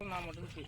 నా మటుకు నా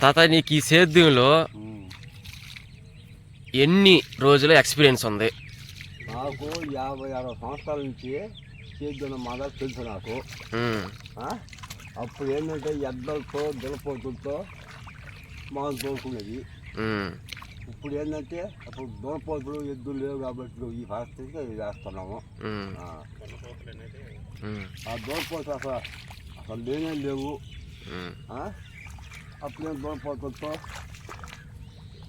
తాత నీకు ఈ సేద్యంలో ఎన్ని రోజుల ఎక్స్పీరియన్స్ ఉంది? నాకు యాభై అరవై సంవత్సరాల నుంచి సేద్యం మాదా తెలుసు నాకు? అప్పుడు ఏంటంటే ఎద్దలతో దులపోతులతో తోలుకునేది ఉమ్, ఇప్పుడు ఏంటంటే అప్పుడు దులపోతులు ఎద్దులు లేవు కాబట్టి ఈ ఇది వేస్తున్నాము ఉమ్, ఆ. దులపోతులు అసలు అసలు లేనే లేవు. అప్పుడేం దులపోతులతో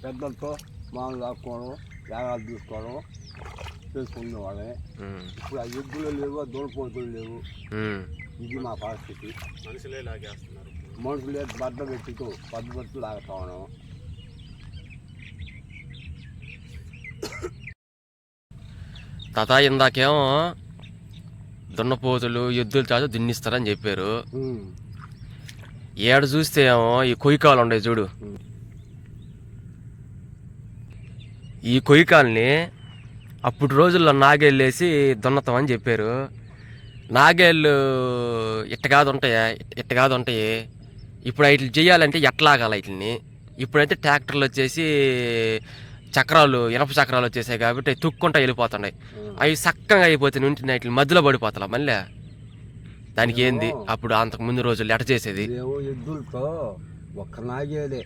పెద్దలతో మామూలు లాక్కోవడం యాగాలు తీసుకోవడం చేసుకునేవాళ్ళే ఉమ్, ఇప్పుడు ఆ ఎద్దులు లేవు ఆ దులపోతులు లేవు. ఇది మా పరిస్థితి. మనుషులే లాగేస్తున్నారు. మనుషులే బట్ట పెట్టుతూ పద్ధతి లాగుతా ఉన్నాం. తాత ఇందాకేమో దున్నపోతులు ఎద్దులు చాచు దున్నిస్తారని చెప్పారు. ఏడు చూస్తే ఏమో ఈ కొయ్యకాలు ఉండేవి చూడు. ఈ కొయ్యకాల్ని అప్పుడు రోజుల్లో నాగేళ్ళేసి దున్నతామని చెప్పారు. నాగేళ్ళు ఇట్ట కాదు ఉంటాయా? ఇట్ట- కాదు ఉంటాయి. ఇప్పుడు వీటిని చేయాలంటే ఎట్లాగాలి వీటిని? ఇప్పుడైతే ట్రాక్టర్లు వచ్చేసి చక్రాలు ఇనప చక్రాలు వచ్చేసాయి కాబట్టి తుక్కుంటా వెళ్ళిపోతున్నాయి. అవి చక్కగా అయిపోతున్నాయి. ఉంటున్నాయి. వీటిని మధ్యలో పడిపోతా మళ్ళీ. దానికి ఏంది? అప్పుడు అంతకు ముందు రోజులు ఎట చేసేది. ఇదేమో ఎద్దులతో ఒక్క నాగేలే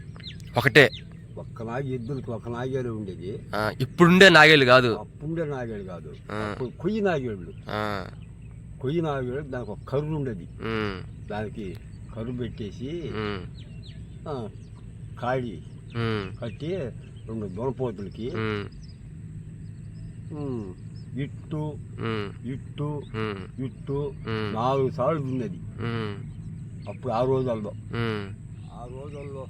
ఒకటే. ఒక్క నాగి ఎద్దులకి ఒక నాగేలు ఉండేది. ఆ, ఇప్పుడుండే నాగేళ్ళు కాదు. అప్పుండే నాగేలు కాదు. ఆ. అప్పుడు కొయ్యి నాగేళ్ళు. ఆ, కొయ్యి నాగేళ్ళు దానికి ఒక కర్రు ఉండేది. ఉమ్, దానికి కర్రు పెట్టేసి ఉమ్, ఆ, కాడి ఉమ్, కట్టి రెండు ఉమ్, ఉమ్, ఇట్టు ఇట్టు ఇట్టు నాలుగు సార్లు ఉన్నది అప్పుడు ఆ రోజుల్లో. ఆ రోజుల్లో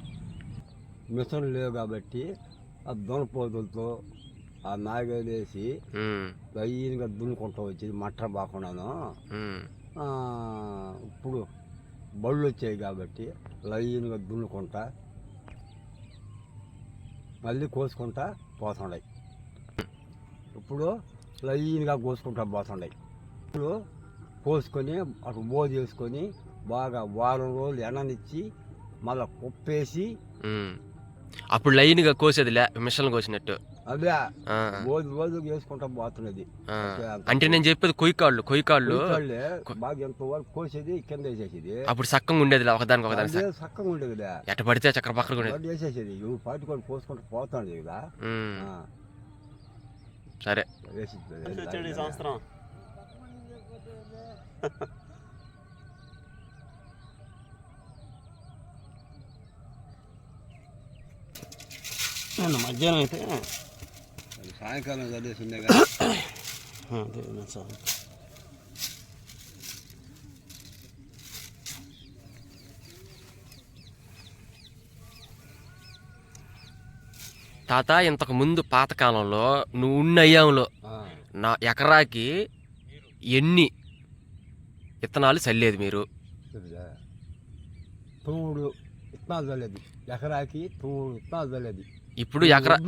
మిషన్ లేవు కాబట్టి ఆ దొనపోతులతో ఆ ఉమ్, లైన్గా దున్నుకుంటూ వచ్చేది మట్ట బాకుండాను. ఇప్పుడు బళ్ళు వచ్చాయి కాబట్టి లైన్గా దున్నుకుంటా మళ్ళీ కోసుకుంటా పోతుండాయి. ఇప్పుడు లైన్గా కోసుకుంటా పోతుండాయి ఇప్పుడు కోసుకొని అటు బో చేసుకొని బాగా వారం రోజులు ఎండనిచ్చి మళ్ళీ కుప్పేసి. అప్పుడు లైన్గా కోసేది లే మిషన్ కోసినట్టు. అదే రోజు రోజు వేసుకుంటా పోతున్నది. అంటే నేను చెప్పేది కొయ్యకాళ్ళు కొయ్యకాళ్ళు. కొయ్యకాళ్ళే బాగా ఎంత వరకు కోసేది కింద వేసేసేది. అప్పుడు చక్కగా ఉండేది ఒకదానికి అదే చక్కగా ఉండేది కదా ఎట పడితే చక్ర పక్కన ఉండేది వేసేసేది. ఇవి పాటుకొని పోసుకుంటూ పోతాడు కదా సరే. వచ్చాడు ఈ సంవత్సరం. నేను మధ్యాహ్నం అయితే? సాయంకాలం చదివేసిందే కదా. అదే సార్ తాత ఇంతకు ముందు పాతకాలంలో నువ్వు ఉన్న అయ్యాంలో నా ఎకరాకి ఎన్ని విత్తనాలు చల్లేది మీరు? విత్తనాలు చల్లేది. ఎకరాకి తూముడు విత్తనాలు చల్లేది. ఇప్పుడు ఎకరా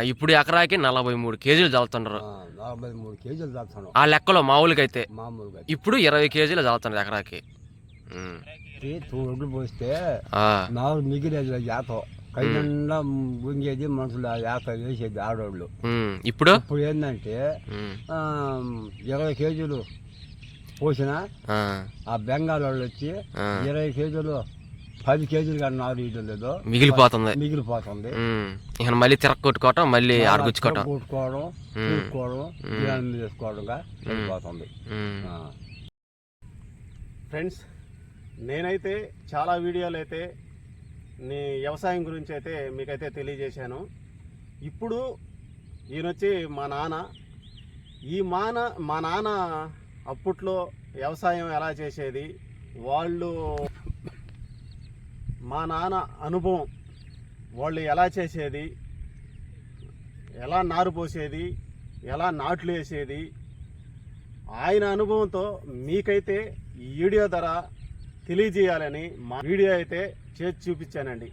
ఇప్పుడు ఎకరాకి నలభై మూడు కేజీలు చల్లుతున్నారు. ఆ, నలభై మూడు కేజీలు ఆ లెక్కలో మామూలుగా అయితే మామూలుగా. ఇప్పుడు ఇరవై కేజీలు చల్లుతున్నారు ఎకరాకి. పోస్తే నాలుగు మిగిలేదు యాత కై నిండా గుంగేది మనుషులు ఆ యాత వేసేది ఆడవాళ్ళు ఉమ్. ఇప్పుడు ఇప్పుడు ఏంటంటే ఇరవై కేజీలు పోసిన ఆ, బెంగాల్ వాళ్ళు వచ్చి. ఇరవై కేజీలు పది కేజీలు కానీ నాలుగు ఇడ్లు లేదో మిగిలిపోతుంది మిగిలిపోతుంది. ఇక మళ్ళీ తిరగొట్టుకోవటం మళ్ళీ ఆడగుచ్చుకోవటం కొట్టుకోవడం ఉమ్. చూసుకోవడం బిర్యానీ మీద వేసుకోవడంగా వెళ్ళిపోతుంది ఉమ్. ఆ. ఫ్రెండ్స్ నేనైతే చాలా వీడియోలు అయితే నీ వ్యవసాయం గురించి అయితే మీకైతే తెలియజేశాను. ఇప్పుడు ఈయనొచ్చి మా నాన్న ఈ మాన మా నాన్న అప్పట్లో వ్యవసాయం ఎలా చేసేది? వాళ్ళు మా నాన్న అనుభవం వాళ్ళు ఎలా చేసేది? ఎలా నారు పోసేది? ఎలా నాట్లు వేసేది? ఆయన అనుభవంతో మీకైతే ఈ వీడియో ధర తెలియజేయాలని మా వీడియో అయితే చేసి చూపించానండి.